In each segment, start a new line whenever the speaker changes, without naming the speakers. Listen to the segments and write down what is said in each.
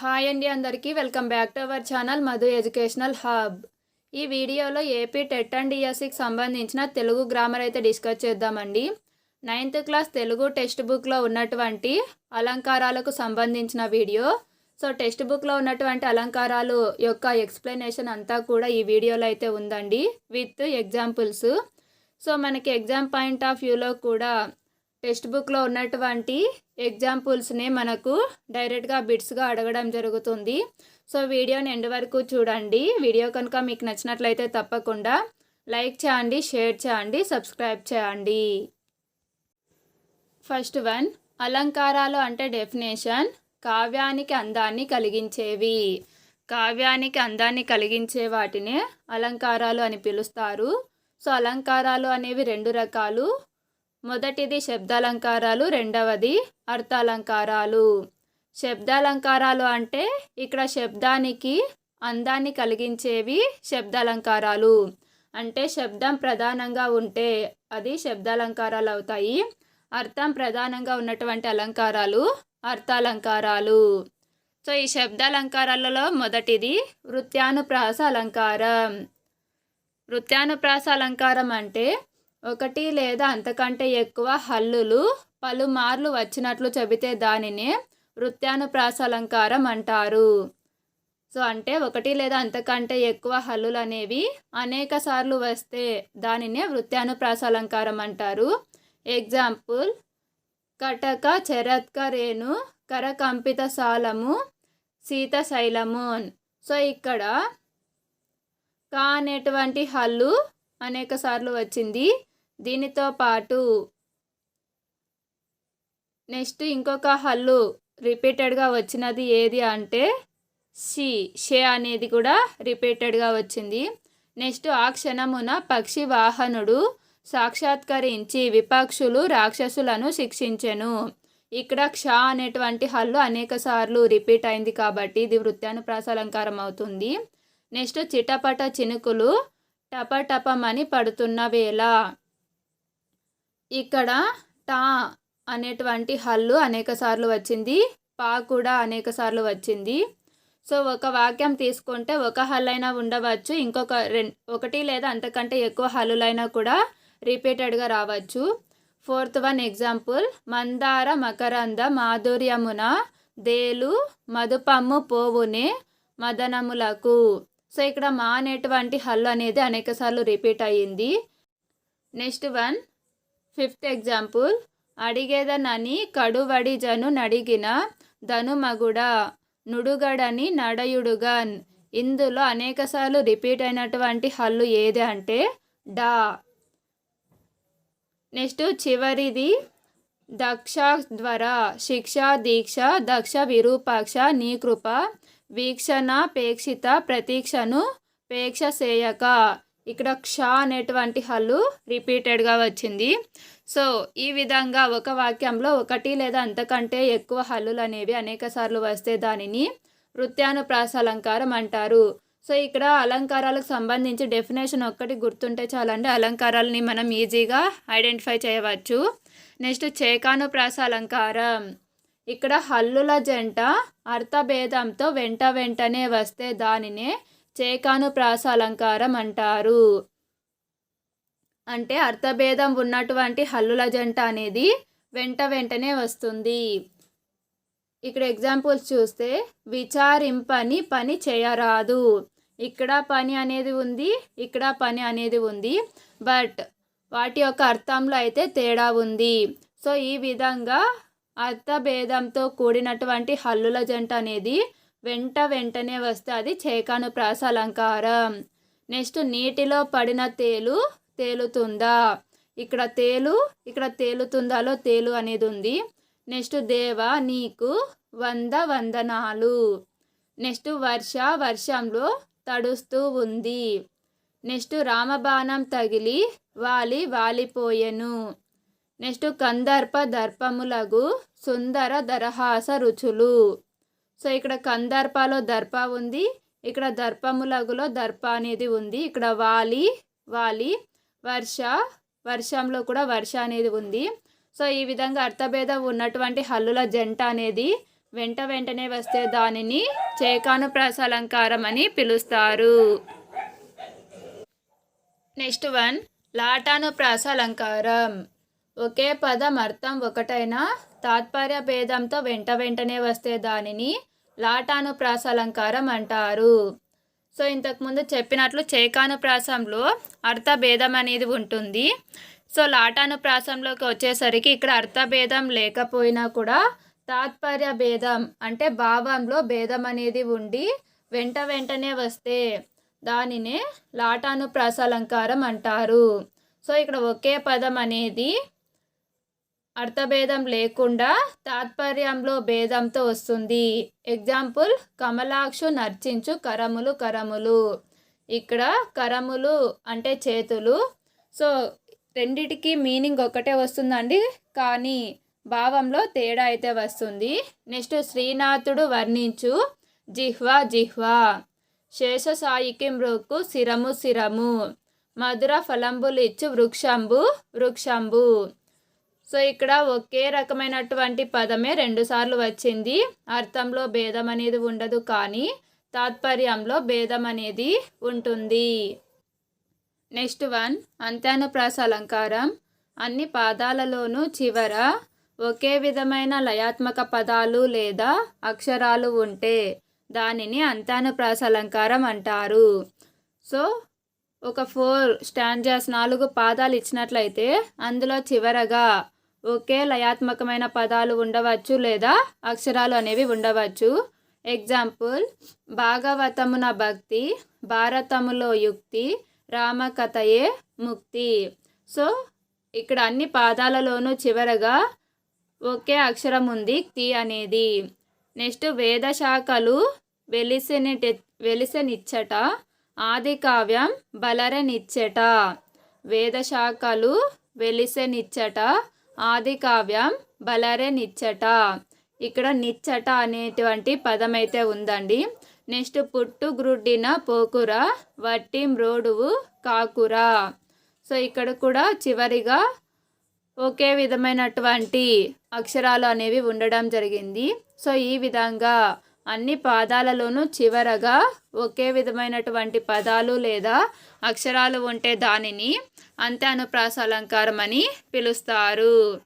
Hi అండి అందరికీ. Welcome back to our channel Madhu educational hub. ఈ వీడియోలో ఏపీ టెట్ అండ్ డిఎస్సికి సంబంధించిన తెలుగు గ్రామర్ అయితే డిస్కస్ చేద్దామండి. నైన్త్ క్లాస్ తెలుగు టెక్స్ట్ బుక్లో ఉన్నటువంటి అలంకారాలకు సంబంధించిన వీడియో. సో టెక్స్ట్ బుక్లో ఉన్నటువంటి అలంకారాలు యొక్క ఎక్స్ప్లెనేషన్ అంతా కూడా ఈ వీడియోలో అయితే ఉందండి విత్ ఎగ్జాంపుల్స్. సో మనకి ఎగ్జామ్ పాయింట్ ఆఫ్ వ్యూలో కూడా టెక్స్ట్ బుక్లో ఉన్నటువంటి ఎగ్జాంపుల్స్ని మనకు డైరెక్ట్గా బిట్స్గా అడగడం జరుగుతుంది. సో వీడియోని ఎండ్ వరకు చూడండి. వీడియో కనుక మీకు నచ్చినట్లయితే తప్పకుండా లైక్ చేయండి షేర్ చేయండి సబ్స్క్రైబ్ చేయండి. ఫస్ట్ వన్ అలంకారాలు అంటే డెఫినేషన్. కావ్యానికి అందాన్ని కలిగించేవి. కావ్యానికి అందాన్ని కలిగించే వాటినే అలంకారాలు అని పిలుస్తారు. సో అలంకారాలు అనేవి రెండు రకాలు. మొదటిది శబ్దాలంకారాలు రెండవది అర్థాలంకారాలు. శబ్దాలంకారాలు అంటే ఇక్కడ శబ్దానికి అందాన్ని కలిగించేవి శబ్దాలంకారాలు. అంటే శబ్దం ప్రధానంగా ఉంటే అది శబ్దాలంకారాలు అవుతాయి. అర్థం ప్రధానంగా ఉన్నటువంటి అలంకారాలు అర్థాలంకారాలు. సో ఈ శబ్దాలంకారాలలో మొదటిది వృత్యానుప్రాస అలంకారం. వృత్యానుప్రాస అలంకారం అంటే ఒకటి లేదా అంతకంటే ఎక్కువ హల్లులు పలుమార్లు వచ్చినట్లు చెబితే దానినే వృత్యానుప్రాసలంకారం అంటారు. సో అంటే ఒకటి లేదా అంతకంటే ఎక్కువ హల్లులు అనేవి అనేక సార్లు వస్తే దానినే వృత్యానుప్రాసలంకారం అంటారు. ఎగ్జాంపుల్ కటక చరత్క రేణు కరకంపిత సాలము సీత సో ఇక్కడ కా అనేటువంటి హల్లు అనేక సార్లు వచ్చింది. దీనితో పాటు నెక్స్ట్ ఇంకొక హల్లు రిపీటెడ్గా వచ్చినది ఏది అంటే షి షే అనేది కూడా రిపీటెడ్గా వచ్చింది. నెక్స్ట్ ఆ క్షణమున పక్షి వాహనుడు సాక్షాత్కరించి విపక్షులు రాక్షసులను శిక్షించెను. ఇక్కడ క్ష అనేటువంటి హల్లు అనేక సార్లు రిపీట్ అయింది కాబట్టి ఇది వృత్యానుప్రాస అలంకారం అవుతుంది. నెక్స్ట్ చిటపట చినుకులు టపటపమని పడుతున్న వేళ ఇక్కడ టా అనేటువంటి హల్లు అనేక సార్లు వచ్చింది. పా కూడా అనేక సార్లు వచ్చింది. సో ఒక వాక్యం తీసుకుంటే ఒక హల్లైనా ఉండవచ్చు. ఇంకొక రెం ఒకటి లేదా అంతకంటే ఎక్కువ హల్లులైనా కూడా రిపీటెడ్గా రావచ్చు. Fourth one example. మందార మకరంద మాధుర్యమున దేలు మధుపమ్ము పోవునే మదనములకు. సో ఇక్కడ మా అనేటువంటి హల్లు అనేది అనేక సార్లు రిపీట్ అయ్యింది. Next one. ఫిఫ్త్ ఎగ్జాంపుల్ అడిగేదనని కడువడిజను నడిగిన ధనుమగుడ నుడుగడని నడయుడుగన్. ఇందులో అనేకసార్లు రిపీట్ అయినటువంటి హల్లు ఏది అంటే డా. నెక్స్ట్ చివరిది. దక్ష ద్వారా శిక్ష దీక్ష దక్ష విరూపాక్ష నీకృప వీక్షణ పేక్షిత ప్రతీక్షను పేక్ష చేయక ఇక్కడ క్ష అనేటువంటి హల్లు రిపీటెడ్గా వచ్చింది. సో ఈ విధంగా ఒక వాక్యంలో ఒకటి లేదా అంతకంటే ఎక్కువ హల్లులు అనేవి అనేక సార్లు వస్తే దానిని వృత్యానుప్రాస అలంకారం అంటారు. సో ఇక్కడ అలంకారాలకు సంబంధించి డెఫినేషన్ ఒక్కటి గుర్తుంటే చాలండి. అలంకారాలని మనం ఈజీగా ఐడెంటిఫై చేయవచ్చు. నెక్స్ట్ చేకానుప్రాస అలంకారం ఇక్కడ హల్లుల జంట అర్థభేదంతో వెంట వెంటనే వస్తే దానినే చేకానుప్రాస అలంకారం అంటారు అంటే అర్థభేదం ఉన్నటువంటి హల్లుల జంట అనేది వెంట వెంటనే వస్తుంది. ఇక్కడ ఎగ్జాంపుల్స్ చూస్తే విచారింపని పని చేయరాదు. ఇక్కడ పని అనేది ఉంది ఇక్కడ పని అనేది ఉంది బట్ వాటి యొక్క అర్థంలో అయితే తేడా ఉంది. సో ఈ విధంగా అర్థభేదంతో కూడినటువంటి హల్లుల జంట అనేది వెంట వెంటనే వస్తే అది చేకానుప్రాస అలంకారం నెక్స్ట్ నీటిలో పడిన తేలు తేలుతుందా? ఇక్కడ తేలు ఇక్కడ తేలుతుందాలో తేలు అనేది ఉంది నెక్స్ట్ దేవ నీకు వంద వందనాలు. నెక్స్ట్ వర్ష వర్షంలో తడుస్తూ ఉంది. నెక్స్ట్ రామబాణం తగిలి వాలి వాలిపోయెను. నెక్స్ట్ కందర్ప దర్పములగు సుందర దరహాస రుచులు. సో ఇక్కడ కందర్పలో దర్ప ఉంది ఇక్కడ దర్పములగులో దర్ప అనేది ఉంది ఇక్కడ వాలి వాలి వర్ష వర్షంలో కూడా వర్ష అనేది ఉంది. సో ఈ విధంగా అర్థభేదం ఉన్నటువంటి హల్లుల జంట అనేది వెంట వెంటనే వస్తే దానిని చేకాను అలంకారం అని పిలుస్తారు. నెక్స్ట్ వన్ లాటాను ప్రాసాలంకారం ఒకే పదం అర్థం ఒకటైనా తాత్పర్య భేదంతో వెంట వెంటనే వస్తే దానిని లాటాను అలంకారం అంటారు. సో ఇంతకుముందు చెప్పినట్లు చేకానుప్రాసంలో అర్థభేదం అనేది ఉంటుంది. సో లాటానుప్రాసంలోకి వచ్చేసరికి ఇక్కడ అర్థభేదం లేకపోయినా కూడా తాత్పర్య భేదం అంటే భావంలో భేదం అనేది ఉండి వెంట వెంటనే వస్తే దానినే లాటాను అలంకారం అంటారు. సో ఇక్కడ ఒకే పదం అనేది అర్థభేదం లేకుండా తాత్పర్యంలో భేదంతో వస్తుంది. ఎగ్జాంపుల్ కమలాక్షు నర్చించు కరములు కరములు. ఇక్కడ కరములు అంటే చేతులు. సో రెండిటికి మీనింగ్ ఒకటే వస్తుందండి. కానీ భావంలో తేడా అయితే వస్తుంది. నెక్స్ట్ శ్రీనాథుడు వర్ణించు జిహ్వా జిహ్వా. శేషసాయికి మృక్కు శిరము శిరము. మధుర ఫలంబులు ఇచ్చు వృక్షంబు వృక్షంబు. సో ఇక్కడ ఒకే రకమైనటువంటి పదమే రెండుసార్లు వచ్చింది. అర్థంలో భేదం అనేది ఉండదు కానీ తాత్పర్యంలో భేదం అనేది ఉంటుంది. నెక్స్ట్ వన్ అంత్యానుప్రాస అలంకారం. అన్ని పాదాలలోనూ చివర ఒకే విధమైన లయాత్మక పదాలు లేదా అక్షరాలు ఉంటే దానిని అంత్యానుప్రాస అలంకారం అంటారు. సో ఒక ఫోర్ స్టాండర్స్ నాలుగు పాదాలు ఇచ్చినట్లయితే అందులో చివరగా ఒకే లయాత్మకమైన పదాలు ఉండవచ్చు లేదా అక్షరాలు అనేవి ఉండవచ్చు. ఎగ్జాంపుల్ భాగవతమున భక్తి భారతములో యుక్తి రామకథయే ముక్తి. సో ఇక్కడ అన్ని పాదాలలోనూ చివరగా ఒకే అక్షరం ఉంది తి అనేది. నెక్స్ట్ వేదశాఖలు వెలిసెని వెలిసెనిచ్చట ఆది కావ్యం బలరనిచ్చట. వేదశాఖలు వెలిసెనిచ్చట ఆది కావ్యం బలరే నిచ్చట. ఇక్కడ నిచ్చట అనేటువంటి పదం అయితే ఉందండి. నెక్స్ట్ పుట్టు గ్రుడ్డిన పోకుర వట్టి మ్రోడువు కాకుర. సో ఇక్కడ కూడా చివరిగా ఒకే విధమైనటువంటి అక్షరాలు అనేవి ఉండడం జరిగింది. సో ఈ విధంగా అన్ని పాదాలలోనూ చివరగా ఒకే విధమైనటువంటి పదాలు లేదా అక్షరాలు ఉంటే దానిని అంత్య అనుప్రాస అలంకారం అని పిలుస్తారు.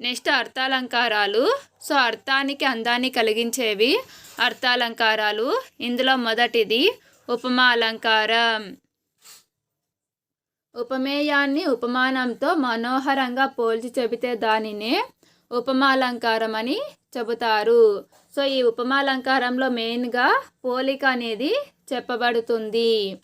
నెక్స్ట్ అర్థాలంకారాలు. సో అర్థానికి అందాన్ని కలిగించేవి అర్థాలంకారాలు. ఇందులో మొదటిది ఉపమా అలంకారం. ఉపమేయాన్ని ఉపమానంతో మనోహరంగా పోల్చి చెబితే దానినే ఉపమాలంకారం అని చెబుతారు. సో ఈ ఉపమాలంకారంలో మెయిన్గా పోలిక అనేది చెప్పబడుతుంది.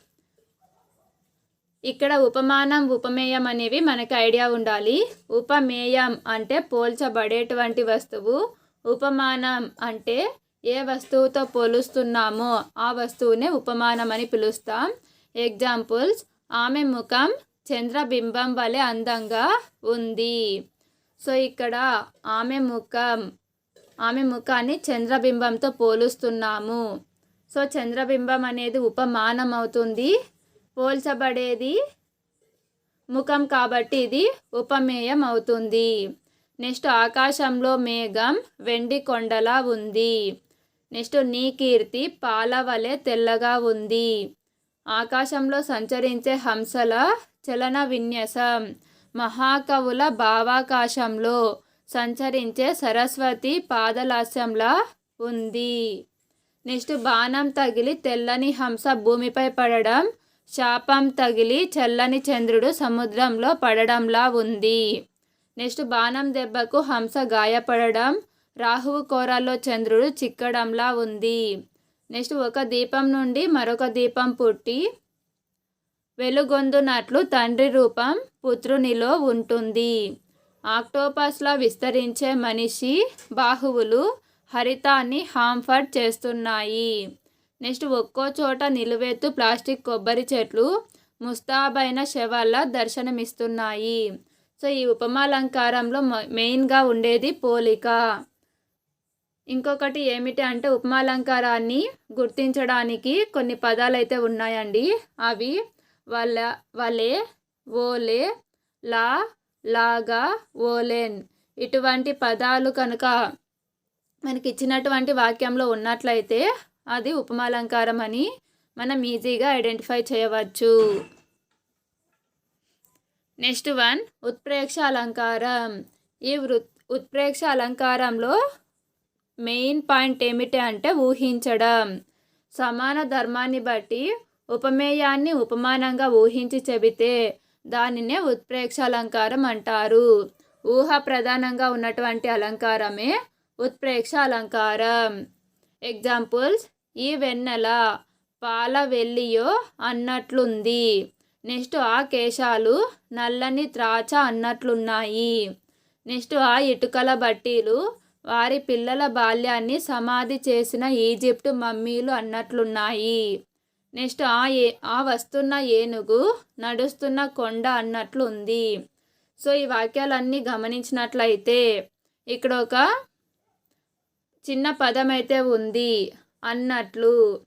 ఇక్కడ ఉపమానం ఉపమేయం అనేవి మనకి ఐడియా ఉండాలి. ఉపమేయం అంటే పోల్చబడేటువంటి వస్తువు. ఉపమానం అంటే ఏ వస్తువుతో పోలుస్తున్నామో ఆ వస్తువునే ఉపమానం అని పిలుస్తాం. ఎగ్జాంపుల్స్ ఆమె ముఖం చంద్రబింబం వలె అందంగా ఉంది. సో ఇక్కడ ఆమె ముఖం ఆమె ముఖాన్ని చంద్రబింబంతో పోలుస్తున్నాము. సో చంద్రబింబం అనేది ఉపమానం అవుతుంది. పోల్చబడేది ముఖం కాబట్టి ఇది ఉపమేయం అవుతుంది నెక్స్ట్ ఆకాశంలో మేఘం వెండి కొండలా ఉంది. నెక్స్ట్ నీ కీర్తి పాలవలె తెల్లగా ఉంది. ఆకాశంలో సంచరించే హంసల చలన విన్యాసం మహాకవుల భావాకాశంలో సంచరించే సరస్వతి పాదలాస్యంలా ఉంది. నెక్స్ట్ బాణం తగిలి తెల్లని హంస భూమిపై పడడం శాపం తగిలి చల్లని చంద్రుడు సముద్రంలో పడడంలా ఉంది. నెక్స్ట్ బాణం దెబ్బకు హంస గాయపడడం రాహువు కోరాల్లో చంద్రుడు చిక్కడంలా ఉంది. నెక్స్ట్ ఒక దీపం నుండి మరొక దీపం పుట్టి వెలుగొందునట్లు తండ్రి రూపం పుత్రునిలో ఉంటుంది. ఆక్టోపస్లో విస్తరించే మనిషి బాహువులు హరితాన్ని హాంఫర్ట్ చేస్తున్నాయి. నెక్స్ట్ ఒక్కో చోట నిలువెత్తు ప్లాస్టిక్ కొబ్బరి చెట్లు ముస్తాబైన శవాల దర్శనమిస్తున్నాయి. సో ఈ ఉపమాలంకారంలో మెయిన్గా ఉండేది పోలిక. ఇంకొకటి ఏమిటి అంటే ఉపమాలంకారాన్ని గుర్తించడానికి కొన్ని పదాలు అయితే ఉన్నాయండి. అవి వల వలే ఓలే లా లాగా ఓలేన్ ఇటువంటి పదాలు కనుక మనకి ఇచ్చినటువంటి వాక్యంలో ఉన్నట్లయితే అది ఉపమాలంకారం అని మనం ఈజీగా ఐడెంటిఫై చేయవచ్చు. నెక్స్ట్ వన్ ఉత్ప్రేక్ష అలంకారం. ఈ వృ ఉత్ప్రేక్ష అలంకారంలో మెయిన్ పాయింట్ ఏమిటి అంటే ఊహించడం. సమాన ధర్మాన్ని బట్టి ఉపమేయాన్ని ఉపమానంగా ఊహించి చెబితే దానినే ఉత్ప్రేక్ష అలంకారం అంటారు. ఊహ ప్రధానంగా ఉన్నటువంటి అలంకారమే ఉత్ప్రేక్ష అలంకారం. ఎగ్జాంపుల్స్ ఈ వెన్నెల పాల వెల్లియో అన్నట్లుంది. నెక్స్ట్ ఆ కేశాలు నల్లని త్రాచ అన్నట్లున్నాయి. నెక్స్ట్ ఆ ఇటుకల బట్టీలు వారి పిల్లల బాల్యాన్ని సమాధి చేసిన ఈజిప్ట్ మమ్మీలు అన్నట్లున్నాయి. నెక్స్ట్ ఆ ఏ ఆ వస్తున్న ఏనుగు నడుస్తున్న కొండ అన్నట్లు ఉంది సో ఈ వాక్యాలన్నీ గమనించినట్లయితే ఇక్కడ ఒక చిన్న పదమైతే ఉంది. అన్నట్లు.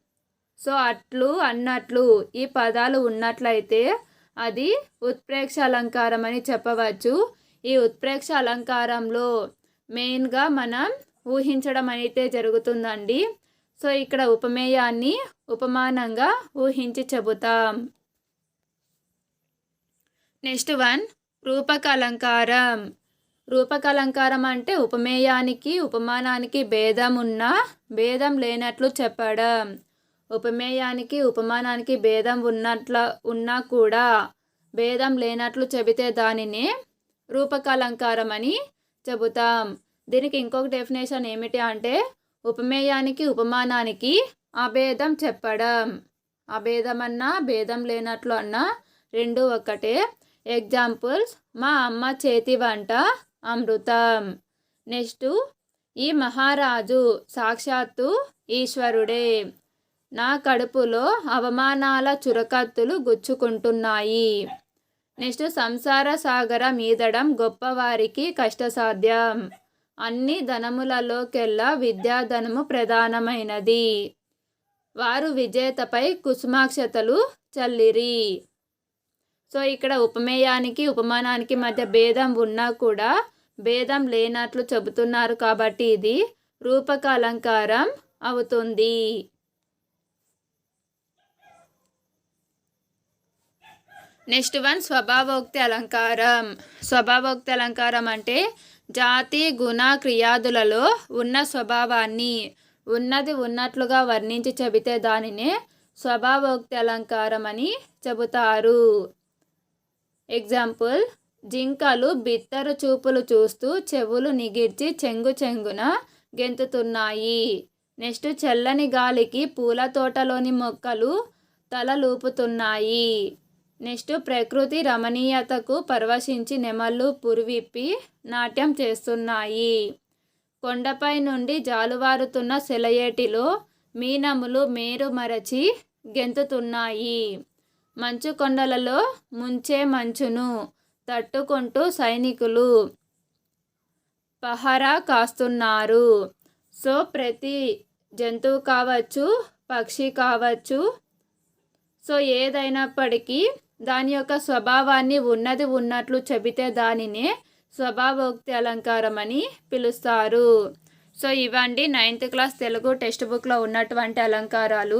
సో అట్లు అన్నట్లు. ఈ పదాలు ఉన్నట్లయితే అది ఉత్ప్రేక్ష అలంకారం అని చెప్పవచ్చు. ఈ ఉత్ప్రేక్ష అలంకారంలో మెయిన్గా మనం ఊహించడం అయితే జరుగుతుందండి. సో ఇక్కడ ఉపమేయాన్ని ఉపమానంగా ఊహించి చెబుతాం. నెక్స్ట్ వన్ రూపక అలంకారం. రూపక అలంకారం అంటే ఉపమేయానికి ఉపమానానికి భేదం ఉన్నా భేదం లేనట్లు చెప్పడం. ఉపమేయానికి ఉపమానానికి భేదం ఉన్నట్ల ఉన్నా కూడా భేదం లేనట్లు చెబితే దానిని రూపకాలంకారం అని చెబుతాం. దీనికి ఇంకొక డెఫినేషన్ ఏమిటి అంటే ఉపమేయానికి ఉపమానానికి అభేదం చెప్పడం. అభేదం అన్నా భేదం లేనట్లు అన్నా రెండు ఒకటే ఎగ్జాంపుల్స్ మా అమ్మ చేతి వంట అమృతం. నెక్స్ట్ ఈ మహారాజు సాక్షాత్తు ఈశ్వరుడే. నా కడుపులో అవమానాల చురకత్తులు గుచ్చుకుంటున్నాయి. నెక్స్ట్ సంసార సాగర మీదడం గొప్పవారికి కష్టసాధ్యం. అన్ని ధనములలోకెల్లా విద్యాధనము ప్రధానమైనది. వారు విజేతపై కుసుమాక్షతలు చల్లిరి. సో ఇక్కడ ఉపమేయానికి ఉపమానానికి మధ్య భేదం ఉన్నా కూడా భేదం లేనట్లు చెబుతున్నారు కాబట్టి ఇది రూపక అలంకారం అవుతుంది. నెక్స్ట్ వన్ స్వభావోక్తి అలంకారం. స్వభావోక్తి అలంకారం అంటే జాతి గుణ క్రియాదులలో ఉన్న స్వభావాన్ని ఉన్నది ఉన్నట్లుగా వర్ణించి చెబితే దానినే స్వభావోక్తి అలంకారం అని చెబుతారు. ఎగ్జాంపుల్ జింకలు బిత్తరు చూపులు చూస్తూ చెవులు నిగిర్చి చెంగు చెంగున గెంతుతున్నాయి. నెక్స్ట్ చల్లని గాలికి పూల తోటలోని మొక్కలు తలలూపుతున్నాయి నెక్స్ట్ ప్రకృతి రమణీయతకు పరవశించి నెమళ్ళు పురివిప్పి నాట్యం చేస్తున్నాయి. కొండపై నుండి జాలువారుతున్న సెలయేటిలో మీనములు మేరు మరచి గెంతుతున్నాయి. మంచు కొండలలో ముంచే మంచును తట్టుకుంటూ సైనికులు పహరా కాస్తున్నారు. సో ప్రతి జంతువు కావచ్చు పక్షి కావచ్చు సో ఏదైనప్పటికీ దాని యొక్క స్వభావాన్ని ఉన్నది ఉన్నట్లు చెబితే దానినే స్వభావోక్తి అలంకారం అని పిలుస్తారు. సో ఇవండి నైన్త్ క్లాస్ తెలుగు టెక్స్ట్ బుక్లో ఉన్నటువంటి అలంకారాలు.